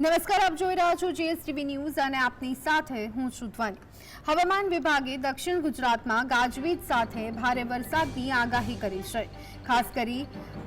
નમસ્કાર, આપ જોઈ રહ્યા છો જીએસટીવી ન્યૂઝ અને આપની સાથે હું છું ધ્વની. હવામાન વિભાગે દક્ષિણ ગુજરાતમાં ગાજવીજ સાથે ભારે વરસાદની આગાહી કરી છે. ખાસ કરી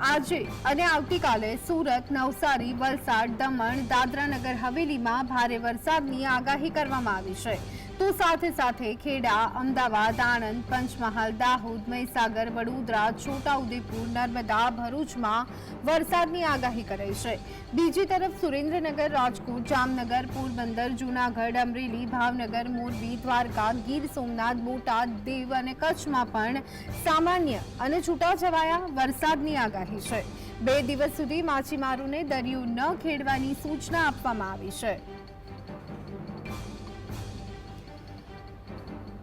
આજે અને આવતીકાલે સુરત, નવસારી, વલસાડ, દમણ દાદરાનગર હવેલીમાં ભારે વરસાદની આગાહી કરવામાં આવી છે. તો સાથે સાથે ખેડા, અમદાવાદ, આણંદ, પંચમહાલ, દાહોદ, મહીસાગર, વડોદરા, છોટાઉદેપુર, નર્મદા, ભરૂચમાં વરસાદની આગાહી કરાઈ છે. બીજી તરફ સુરેન્દ્રનગર, રાજકોટ, જામનગર, પોરબંદર, જૂનાગઢ, અમરેલી, ભાવનગર, મોરબી, દ્વારકા, ગીર સોમનાથ, બોટાદ, દેવ અને કચ્છમાં પણ સામાન્ય અને છૂટાછવાયા વરસાદની આગાહી છે. બે દિવસ સુધી માછીમારોને દરિયો ન ખેડવાની સૂચના આપવામાં આવી છે.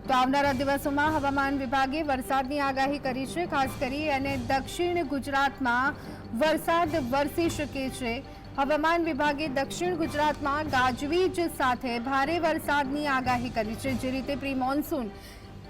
તો આવનારા દિવસોમાં હવામાન વિભાગે વરસાદની આગાહી કરી છે, ખાસ કરી અને દક્ષિણ ગુજરાતમાં વરસાદ વરસી શકે છે. હવામાન વિભાગે દક્ષિણ ગુજરાતમાં ગાજવીજ સાથે ભારે વરસાદની આગાહી કરી છે, જે રીતે પ્રી મોન્સૂન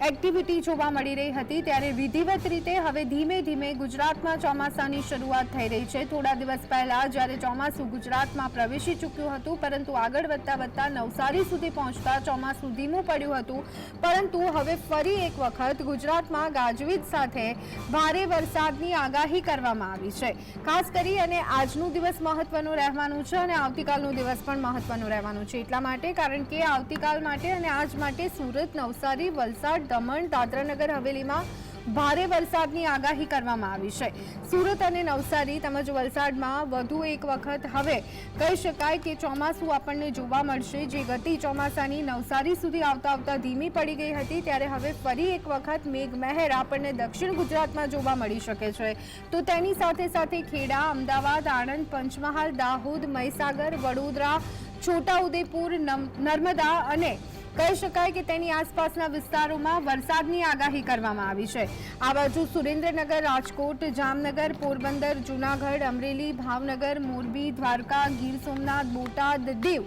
એક્ટિવિટી જોવા મળી રહી હતી ત્યારે વિધિવત રીતે હવે ધીમે ધીમે ગુજરાતમાં ચોમાસાની શરૂઆત થઈ રહી છે. થોડા દિવસ પહેલા જ્યારે ચોમાસું ગુજરાતમાં પ્રવેશી ચૂક્યું હતું, પરંતુ આગળ વધતા વધતા નવસારી સુધી પહોંચતા ચોમાસું ધીમું પડ્યું હતું. પરંતુ હવે ફરી એક વખત ગુજરાતમાં ગાજવીજ સાથે ભારે વરસાદની આગાહી કરવામાં આવી છે. ખાસ કરી અને આજનું દિવસ મહત્વનું રહેવાનું છે અને આવતીકાલનો દિવસ પણ મહત્વનું રહેવાનું છે. એટલા માટે કારણ કે આવતીકાલ માટે અને આજ માટે સુરત, નવસારી, વલસાડ દમણ, દાદરાનગર, હવેલીમાં ભારે વરસાદની આગાહી કરવામાં આવી છે. સુરત અને નવસારી તેમજ વલસાડમાં વધુ એક વખત હવે કહી શકાય કે ચોમાસું આપણને જોવા મળશે. જે ગતિ ચોમાસાની નવસારી સુધી આવતા આવતા ધીમી પડી ગઈ હતી, ત્યારે હવે ફરી એક વખત મેઘમહેર આપણને દક્ષિણ ગુજરાતમાં જોવા મળી શકે છે. તો તેની સાથે સાથે ખેડા, અમદાવાદ, આણંદ, પંચમહાલ, દાહોદ, મહીસાગર, વડોદરા, છોટાઉદેપુર નર્મદા અને કહી શકાય કે તેની આસપાસના વિસ્તારોમાં વરસાદની આગાહી કરવામાં આવી છે. આ બાજુ સુરેન્દ્રનગર, રાજકોટ, જામનગર, પોરબંદર, જૂનાગઢ, અમરેલી, ભાવનગર, મોરબી, દ્વારકા, ગીર સોમનાથ, બોટાદ, દીવ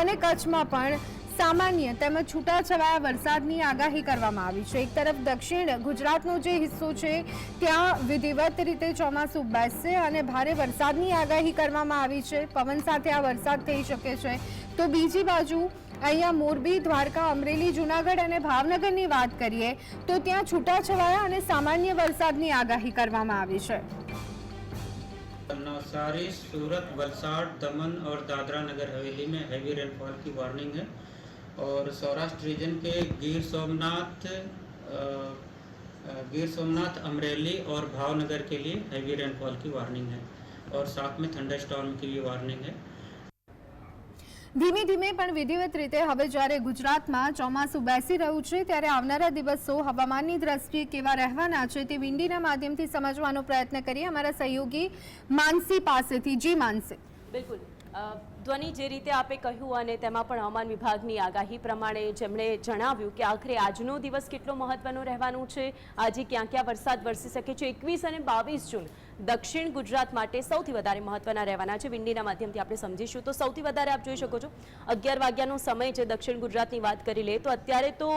અને કચ્છમાં પણ સામાન્ય તેમજ છૂટાછવાયા વરસાદની આગાહી કરવામાં આવી છે. એક તરફ દક્ષિણ ગુજરાતનો જે હિસ્સો છે, ત્યાં વિધિવત રીતે ચોમાસું બેસશે અને ભારે વરસાદની આગાહી કરવામાં આવી છે. પવન સાથે આ વરસાદ થઈ શકે છે. તો બીજી બાજુ અહીંયા મોરબી દ્વારકા અમરેલી જૂનાગઢ અને ભાવનગરની વાત કરીએ તો ત્યાં છૂટાછવાયા અને સામાન્ય વરસાદની આગાહી કરવામાં આવી છે नवसारी सूरत वलसाड़ दमन और दादरा नगर हवेली में हैवी रेनफॉल की वार्निंग है और सौराष्ट्र रीजन के गिर सोमनाथ अ, अ, गिर सोमनाथ अमरेली और भावनगर के लिए हैवी रेनफॉल की वार्निंग है और साथ में थंडर स्टॉर्म की भी वार्निंग है ધીમે ધીમે પણ વિધિવત રીતે હવે જ્યારે ગુજરાતમાં ચોમાસું બેસી રહ્યું છે, ત્યારે આવનારા દિવસો હવામાનની દ્રષ્ટિએ કેવા રહેવાના છે તે વિંડીના માધ્યમથી સમજવાનો પ્રયત્ન કરીએ અમારા સહયોગી માનસી પાસેથી. જી માનસી. બિલકુલ. ધ્વનિ જે રીતે આપે કહ્યું અને તેમાં પણ હવામાન વિભાગની આગાહી પ્રમાણે જેમણે જણાવ્યું કે આખરે આજનો દિવસ કેટલો મહત્વનો રહેવાનું છે, આજે ક્યાં ક્યાં વરસાદ વરસી શકે છે, એકવીસ અને બાવીસ જૂન દક્ષિણ ગુજરાત માટે સૌથી વધારે મહત્વના રહેવાના છે, વિંડીના માધ્યમથી આપણે સમજીશું. તો સૌથી વધારે આપ જોઈ શકો છો, અગિયાર વાગ્યાનો સમય છે દક્ષિણ ગુજરાતની વાત કરી લે તો અત્યારે તો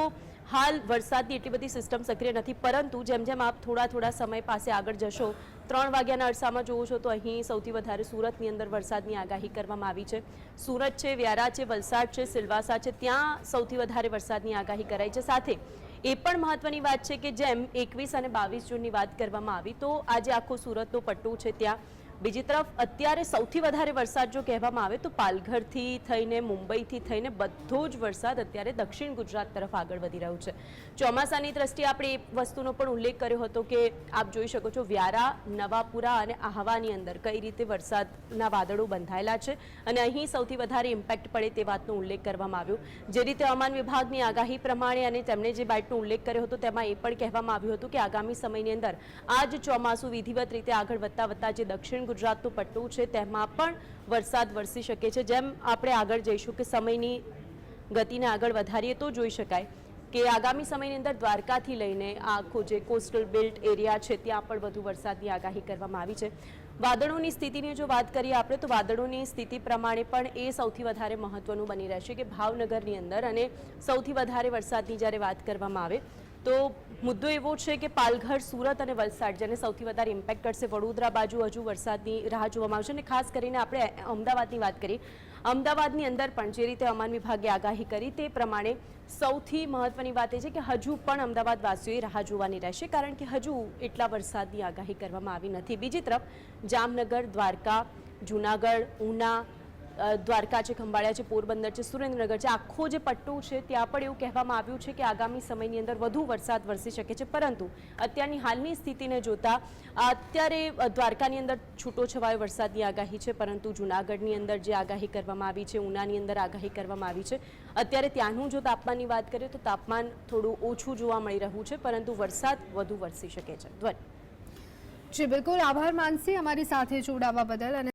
હાલ વરસાદની એટલી બધી સિસ્ટમ સક્રિય નથી, પરંતુ જેમ જેમ આપ થોડા થોડા સમય પાસે આગળ જશો, ત્રણ વાગ્યાના અરસામાં જોવો છો તો અહીં સૌથી વધારે સુરતની અંદર વરસાદની આગાહી કરવામાં આવી છે. સુરત છે, વ્યારા છે, વલસાડ છે સિલવાસા છે, ત્યાં સૌથી વધારે વરસાદની આગાહી કરાઈ છે. સાથે એ પણ મહત્વની વાત છે કે જેમ એકવીસ અને બાવીસ જૂનની વાત કરવામાં આવી, તો આજે આખો સુરતનો પટ્ટો છે ત્યાં બીજી તરફ, અત્યારે સૌથી વધારે વરસાદ જો કહેવામાં આવે તો પાલઘરથી થઈને, મુંબઈથી થઈને બધો જ વરસાદ અત્યારે દક્ષિણ ગુજરાત તરફ આગળ વધી રહ્યો છે. ચોમાસાની દ્રષ્ટિએ આપણે એ વસ્તુનો પણ ઉલ્લેખ કર્યો હતો કે આપ જોઈ શકો છો વ્યારા, નવાપુરા અને આહવાની અંદર કઈ રીતે વરસાદના વાદળો બંધાયેલા છે અને અહીં સૌથી વધારે ઇમ્પેક્ટ પડે તે વાતનો ઉલ્લેખ કરવામાં આવ્યો. જે રીતે હવામાન વિભાગની આગાહી પ્રમાણે અને તેમણે જે બાઇટનો ઉલ્લેખ કર્યો હતો તેમાં એ પણ કહેવામાં આવ્યું હતું કે આગામી સમયની અંદર આ જ ચોમાસું વિધિવત રીતે આગળ વધતા વધતા જે દક્ષિણ ગુજરાતનું પટ્ટું છે, તેમાં પણ વરસાદ વરસી શકે છે. જેમ આપણે આગળ જઈશું કે સમયની ગતિને આગળ વધારીએ તો જોઈ શકાય કે આગામી સમયની અંદર દ્વારકાથી લઈને આખો જે કોસ્ટલ બેલ્ટ એરિયા છે, ત્યાં પણ વધુ વરસાદની આગાહી કરવામાં આવી છે. વાદળોની સ્થિતિની જો વાત કરીએ આપણે, તો વાદળોની સ્થિતિ પ્રમાણે પણ એ સૌથી વધારે મહત્વનું બની રહેશે કે ભાવનગરની અંદર અને સૌથી વધારે વરસાદની જ્યારે વાત કરવામાં આવે તો મુદ્દો એવો છે કે પાલઘર, સુરત અને વલસાડ, જેને સૌથી વધારે ઇમ્પેક્ટ કરશે વડોદરા બાજુ, હજુ વરસાદની રાહ જોવામાં આવશે અને ખાસ કરીને આપણે અમદાવાદની વાત કરીએ. અમદાવાદની અંદર પણ જે રીતે હવામાન વિભાગે આગાહી કરી તે પ્રમાણે સૌથી મહત્વની વાત એ છે કે હજુ પણ અમદાવાદવાસીઓએ રાહ જોવાની રહેશે, કારણ કે હજુ એટલા વરસાદની આગાહી કરવામાં આવી નથી. બીજી તરફ જામનગર, દ્વારકા, જૂનાગઢ, ઉના દ્વારકા છે, ખંભાળિયા છે, પોરબંદર છે, સુરેન્દ્રનગર છે, આખો જે પટ્ટો છે, ત્યાં પણ એવું કહેવામાં આવ્યું છે કે આગામી સમયની અંદર વધુ વરસાદ વરસી શકે છે. પરંતુ અત્યારની હાલની સ્થિતિને જોતા અત્યારે દ્વારકાની અંદર છૂટો છવાયો વરસાદની આગાહી છે, પરંતુ જૂનાગઢની અંદર જે આગાહી કરવામાં આવી છે, ઉનાની અંદર આગાહી કરવામાં આવી છે, અત્યારે ત્યાંનું જો તાપમાનની વાત કરીએ તો તાપમાન થોડું ઓછું જોવા મળી રહ્યું છે, પરંતુ વરસાદ વધુ વરસી શકે છે. ધ્વન. જી, બિલકુલ. આભાર માનસી અમારી સાથે જોડાવા બદલ અને